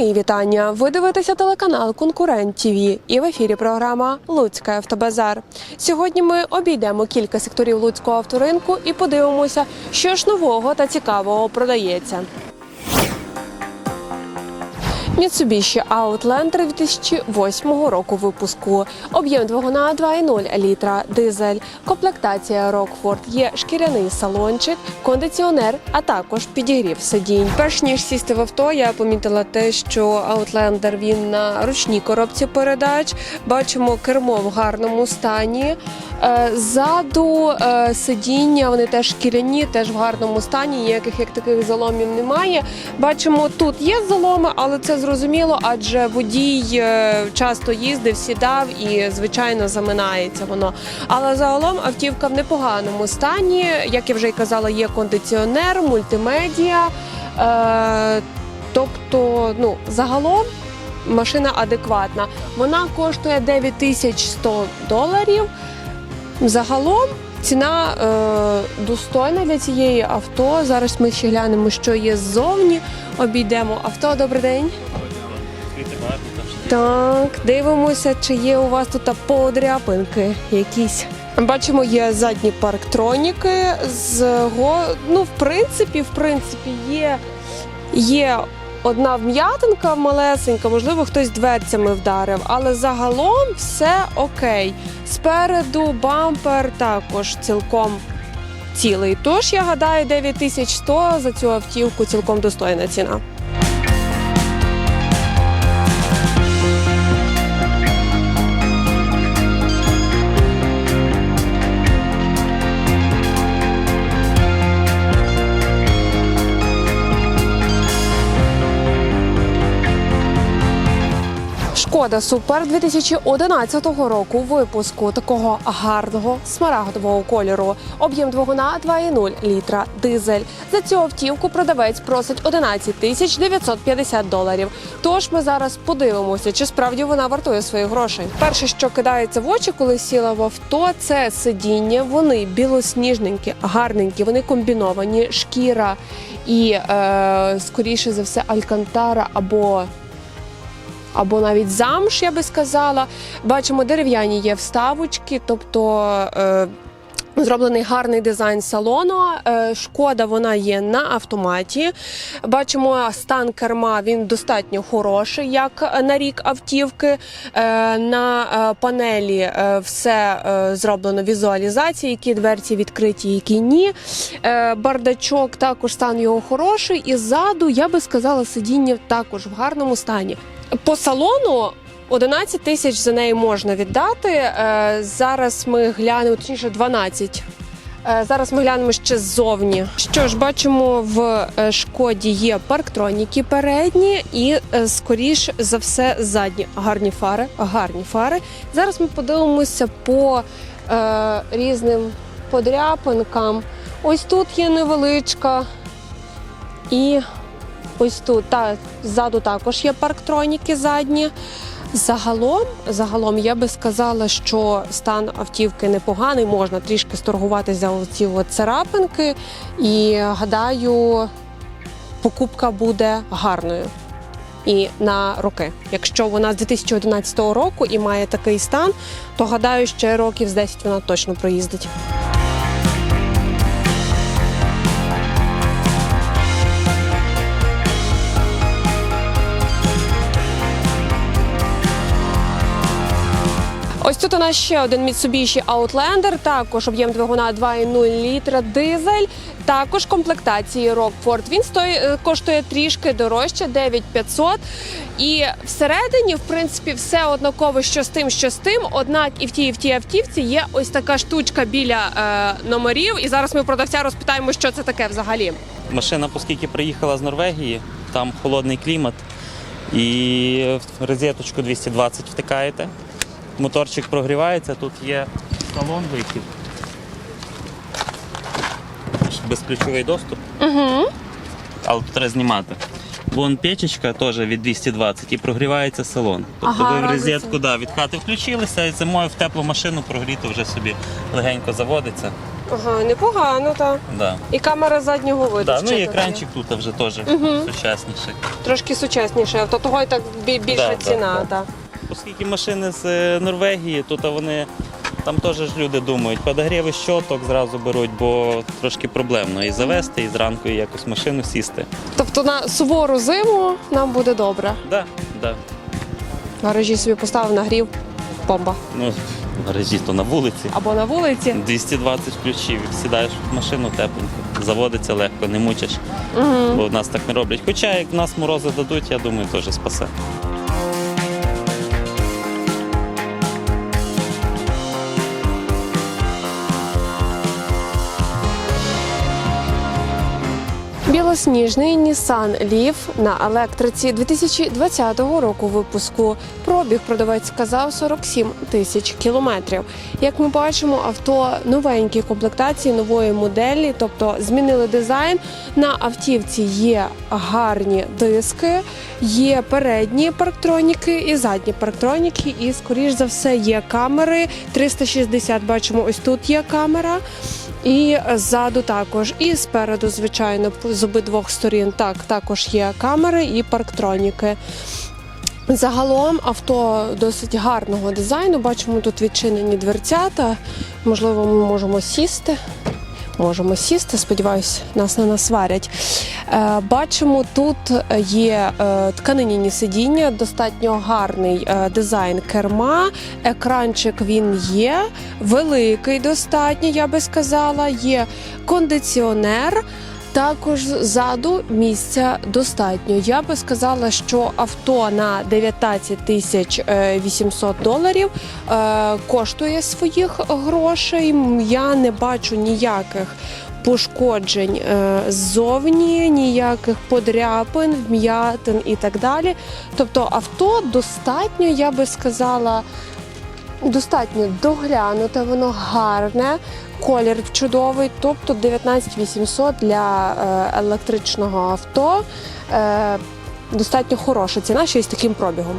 Мої вітання. Ви дивитеся телеканал Конкурент ТВ і в ефірі програма Луцька Автобазар. Сьогодні ми обійдемо кілька секторів луцького авторинку і подивимося, що ж нового та цікавого продається. Mitsubishi Outlander 2008 року випуску. Об'єм двигуна 2,0 літра, дизель, комплектація Rockford, є шкіряний салончик, кондиціонер, а також підігрів сидінь. Перш ніж сісти в авто, я помітила те, що Outlander він на ручній коробці передач. Бачимо кермо в гарному стані. Е, Ззаду е, сидіння, вони теж шкіряні, теж в гарному стані. Ніяких як таких заломів немає. Бачимо, тут є заломи, але це зрозуміло, адже водій е, часто їздив, сідав і звичайно заминається воно. Але загалом автівка в непоганому стані. Як я вже й казала, є кондиціонер, мультимедіа. Тобто, ну загалом. Машина адекватна. Вона коштує 9100 доларів. Загалом ціна е, достойна для цієї авто. Зараз ми ще глянемо, що є ззовні. Обійдемо авто. Добрий день. Так, дивимося, чи є у вас тут подряпинки якісь. Бачимо, є задні парктроніки. З ну, в принципі, в принципі, є, є одна вм'ятинка малесенька, можливо, хтось дверцями вдарив, але загалом все окей. Спереду бампер також цілком цілий. Тож я гадаю, 9100 за цю автівку цілком достойна ціна. Шкода Супер 2011 року випуску такого гарного смарагдового кольору. Об'єм двигуна 2,0 літра, дизель. За цю автівку продавець просить 11 тисяч 950 доларів. Тож ми зараз подивимося, чи справді вона вартує своїх грошей. Перше, що кидається в очі, коли сіла в авто, це сидіння. Вони білосніжненькі, гарненькі, вони комбіновані, шкіра і е, скоріше за все алькантара або або навіть замш, я би сказала. Бачимо, дерев'яні є вставочки, тобто. Е, Зроблений гарний дизайн салону. Е, Шкода вона є на автоматі. Бачимо стан керма. Він достатньо хороший, як на рік автівки. Е, На панелі все зроблено візуалізація, які дверці відкриті, які ні. Бардачок також стан його хороший. І ззаду я би сказала, сидіння також в гарному стані. По салону 11 тисяч за неї можна віддати. Е, Зараз ми глянемо, точніше 12. Е, Зараз ми глянемо ще ззовні. Що ж, бачимо, в е, шкоді є парктроніки передні і, скоріш за все, задні. Гарні фари, гарні фари. Зараз ми подивимося по е, різним подряпинкам. Ось тут є невеличка. І ось тут та ззаду також є парктроніки задні. Загалом, загалом, я би сказала, що стан автівки непоганий, можна трішки сторгуватися за ці царапинки, і гадаю, покупка буде гарною. І на роки. Якщо вона з 2011 року і має такий стан, то гадаю, ще років з 10 вона точно проїздить. Тут у нас ще один Mitsubishi Outlander, також об'єм двигуна 2,0 літра, дизель, також комплектації Rockford. Він стої, е, коштує трішки дорожче, 9500. І всередині, в принципі, все однаково, що з тим, що з тим. Однак і в тій, і в тій автівці є ось така штучка біля е, номерів. І зараз ми продавця розпитаємо, що це таке взагалі. Машина, оскільки приїхала з Норвегії, там холодний клімат, і в розеточку 220 втикаєте. Моторчик прогрівається, тут є салон вихід. Безключовий доступ. Угу. Але тут треба знімати. Вон печечка теж від 220 і прогрівається салон. Тобто Ага, ви в розетку да, від хати включилися, і зимою в теплу машину прогріто вже собі легенько заводиться. Ага, непогано, так. Да. І камера заднього виду. Да, ще ну і тут екранчик тут вже теж сучасніший. Трошки сучасніше авто, того і так бі- більша Да, да, ціна. да. Так. Оскільки машини з е, Норвегії, тут вони там теж ж люди думають, подогріви щоток зразу беруть, бо трошки проблемно і завести, і зранку і якось в машину сісти. Тобто на сувору зиму нам буде добре. Да, да. В гаражі собі поставив нагрів, бомба. Ну, в гаражі то на вулиці. Або на вулиці. 220 ключів, сідаєш в машину тепленько, заводиться легко, не мучиш, Угу. бо в нас так не роблять. Хоча як нас морози дадуть, я думаю, теж спасе. Білосніжний Nissan Leaf на електриці 2020 року випуску. Пробіг продавець сказав 47 тисяч кілометрів. Як ми бачимо, авто новенькі комплектації нової моделі, тобто змінили дизайн. На автівці є гарні диски, є передні парктроніки і задні парктроніки. І, скоріш за все, є камери 360. Бачимо, ось тут є камера. І ззаду також, і спереду, звичайно, з обидвох сторін так також є камери і парктроніки. Загалом авто досить гарного дизайну. Бачимо тут відчинені дверцята. Можливо, ми можемо сісти. Можемо сісти, сподіваюсь, нас не насварять. Е, Бачимо, тут є е, сидіння, достатньо гарний е, дизайн керма. Екранчик він є, великий достатньо, я би сказала. Є кондиціонер. Також ззаду місця достатньо. Я би сказала, що авто на 19 тисяч е, 800 доларів е, коштує своїх грошей. Я не бачу ніяких пошкоджень е, ззовні, ніяких подряпин, вм'ятин і так далі. Тобто авто достатньо, я би сказала, достатньо доглянуте, воно гарне, колір чудовий, тобто 19 800 для е, електричного авто. Е, Достатньо хороша ціна, що із таким пробігом.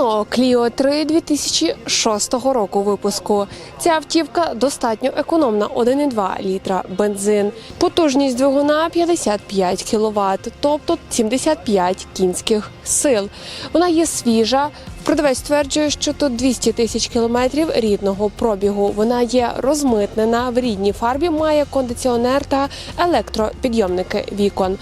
Renault Clio 3 2006 року випуску. Ця автівка достатньо економна 1,2 літра бензин. Потужність двигуна 55 кВт, тобто 75 кінських сил. Вона є свіжа. Продавець стверджує, що тут 200 тисяч кілометрів рідного пробігу. Вона є розмитнена в рідній фарбі, має кондиціонер та електропідйомники вікон.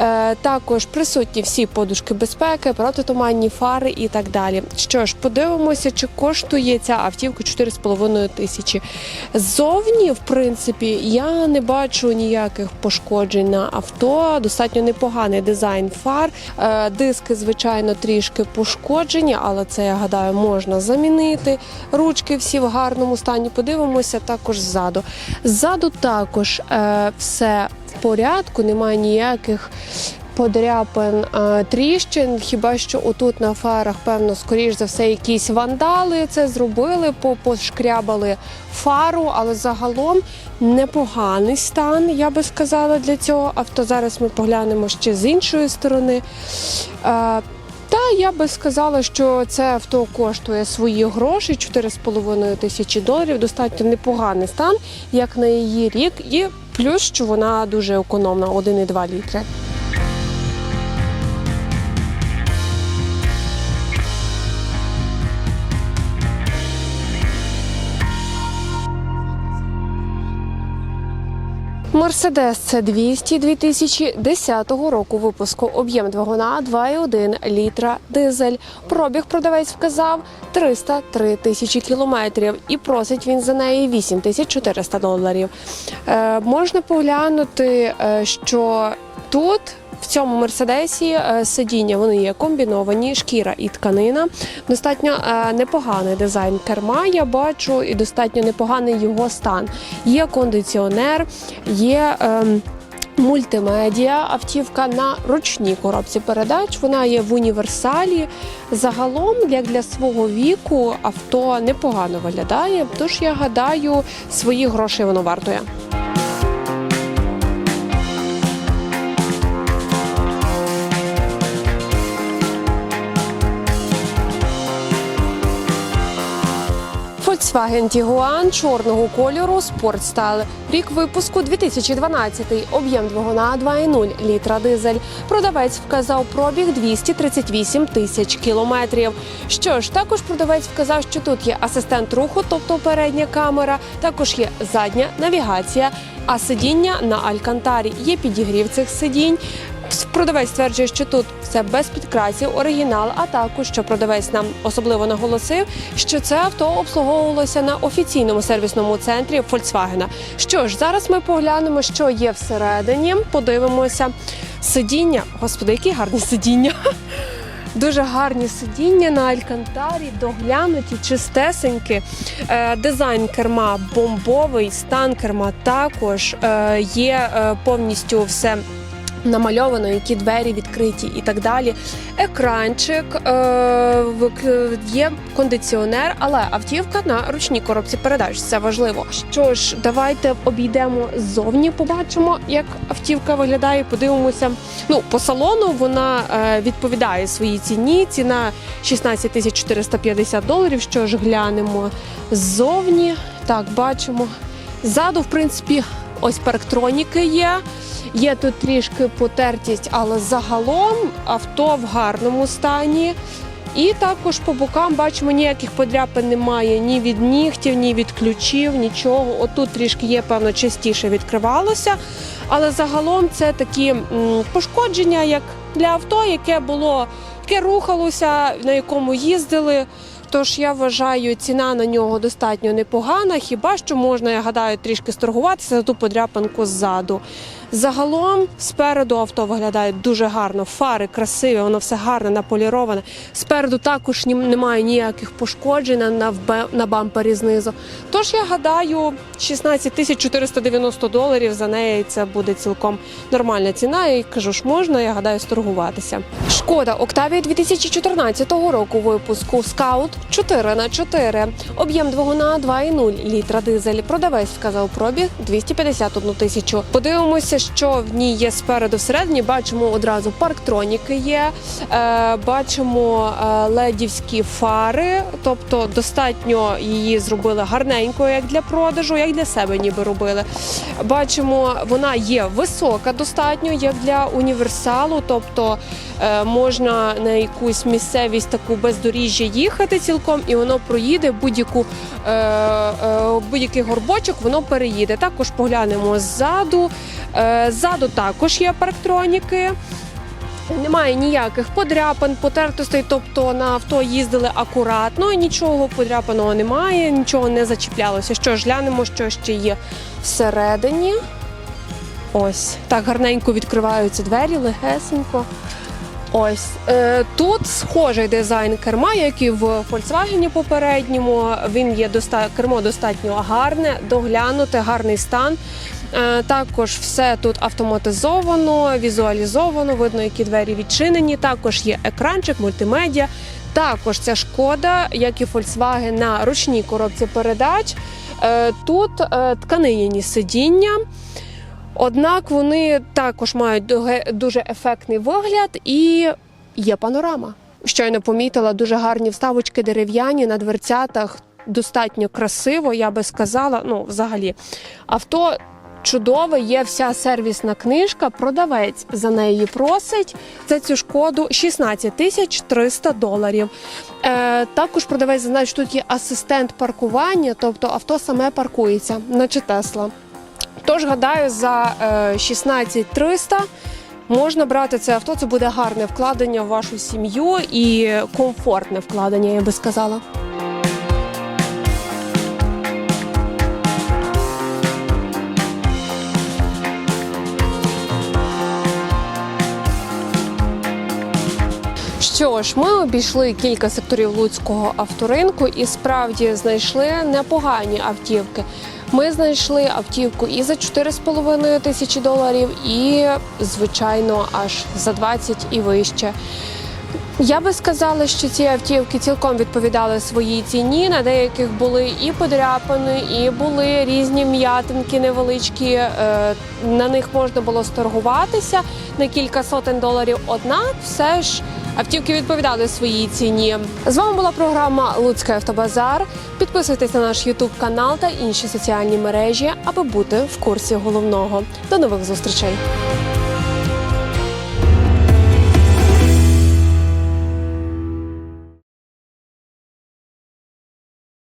Е, також присутні всі подушки безпеки, протитуманні фари і так далі. Що ж, подивимося, чи коштує ця автівка 4,5 тисячі. Ззовні, в принципі, я не бачу ніяких пошкоджень на авто. Достатньо непоганий дизайн фар. Е, диски, звичайно, трішки пошкоджені, але це я гадаю можна замінити. Ручки всі в гарному стані. Подивимося також ззаду. Ззаду також е, все в порядку, немає ніяких. Подряпин е, тріщин, хіба що отут на фарах, певно, скоріш за все, якісь вандали це зробили, по- пошкрябали фару, але загалом непоганий стан, я би сказала, для цього авто. Зараз ми поглянемо ще з іншої сторони. Я би сказала, що це авто коштує свої гроші 4,5 тисячі доларів. Достатньо непоганий стан, як на її рік, і плюс, що вона дуже економна 1,2 літри. Мерседес це 200 2010 року випуску. Об'єм двигуна 2,1 літра дизель. Пробіг продавець вказав 303 тисячі кілометрів і просить він за неї 8 тисяч 400 доларів. Е, можна поглянути, е, що тут. В цьому мерседесі е, сидіння вони є комбіновані, шкіра і тканина. Достатньо е, непоганий дизайн керма. Я бачу, і достатньо непоганий його стан. Є кондиціонер, є. ем, Мультимедіа автівка на ручній коробці передач. Вона є в універсалі. Загалом, як для свого віку, авто непогано виглядає. Тож я гадаю, свої гроші воно вартує. Volkswagen Tiguan чорного кольору спортстайл. Рік випуску 2012. Об'єм двигуна 2,0 літра дизель. Продавець вказав пробіг 238 тисяч кілометрів. Що ж, також продавець вказав, що тут є асистент руху, тобто передня камера, також є задня навігація, а сидіння на алькантарі. Є підігрів цих сидінь. Продавець стверджує, що тут все без підкрасів, оригінал, а також що продавець нам особливо наголосив, що це авто обслуговувалося на офіційному сервісному центрі Volkswagen. Що ж, зараз ми поглянемо, що є всередині. Подивимося сидіння. Господи, які гарні сидіння. Дуже гарні сидіння на алькантарі, доглянуті, чистесенькі. Е, дизайн керма бомбовий, стан керма також е, є е, повністю все. Намальовано, які двері відкриті і так далі. Екранчик, е, є кондиціонер, але автівка на ручній коробці передач. Це важливо. Що ж, давайте обійдемо ззовні, побачимо, як автівка виглядає. Подивимося. Ну, по салону вона е, відповідає своїй ціні. Ціна 16 тисяч 450 доларів. Що ж, глянемо ззовні. Так, бачимо. Ззаду, в принципі, ось парктроніки є. Є тут трішки потертість, але загалом авто в гарному стані. І також по бокам бачимо, ніяких подряпин немає ні від нігтів, ні від ключів, нічого. Отут трішки є, певно, частіше відкривалося. Але загалом це такі пошкодження, як для авто, яке було, яке рухалося, на якому їздили. Тож я вважаю, ціна на нього достатньо непогана. Хіба що можна, я гадаю, трішки сторгуватися за ту подряпинку ззаду. Загалом спереду авто виглядає дуже гарно. Фари красиві, воно все гарне, наполіроване. Спереду також немає ніяких пошкоджень на, на, бампері знизу. Тож я гадаю, 16 тисяч 490 доларів за неї це буде цілком нормальна ціна. І кажу ж, можна, я гадаю, сторгуватися. Шкода Октавія 2014 року випуску Скаут 4 на 4 Об'єм двигуна 2,0 літра дизель. Продавець вказав пробіг 251 тисячу. Подивимося, що в ній є спереду всередині. Бачимо одразу парктроніки є, е, бачимо е, ледівські фари, тобто достатньо її зробили гарненько, як для продажу, як для себе ніби робили. Бачимо, вона є висока достатньо, як для універсалу, тобто е, можна на якусь місцевість таку бездоріжжя їхати цілком, і воно проїде будь-яку будь-який горбочок, воно переїде. Також поглянемо ззаду. Ззаду також є парктроніки. Немає ніяких подряпин, потертостей, тобто на авто їздили акуратно, нічого подряпаного немає, нічого не зачіплялося. Що ж, глянемо, що ще є всередині. Ось так гарненько відкриваються двері, легесенько. Ось е, тут схожий дизайн керма, як і в Volkswagen попередньому. Він є доста... кермо достатньо гарне, доглянуте, гарний стан. Е, також все тут автоматизовано, візуалізовано, видно, які двері відчинені. Також є екранчик, мультимедіа. Також ця шкода, як і Volkswagen на ручній коробці передач. Е, тут е, тканиняні сидіння. Однак вони також мають дуже ефектний вигляд і є панорама. Щойно помітила дуже гарні вставочки дерев'яні на дверцятах. Достатньо красиво, я би сказала. Ну, взагалі, авто чудове, є вся сервісна книжка. Продавець за неї просить за цю шкоду 16 тисяч 300 доларів. Е, також продавець знає, що тут є асистент паркування, тобто авто саме паркується, наче Тесла. Тож гадаю, за е, 16 300 можна брати це авто. Це буде гарне вкладення в вашу сім'ю і комфортне вкладення, я би сказала. Що ж, ми обійшли кілька секторів луцького авторинку і справді знайшли непогані автівки. Ми знайшли автівку і за 4,5 тисячі доларів, і звичайно аж за 20 і вище. Я би сказала, що ці автівки цілком відповідали своїй ціні. На деяких були і подряпини, і були різні м'ятинки невеличкі. Е, На них можна було сторгуватися на кілька сотень доларів. Однак, все ж автівки відповідали своїй ціні. З вами була програма Луцький автобазар. Підписуйтесь на наш Ютуб канал та інші соціальні мережі, аби бути в курсі головного. До нових зустрічей.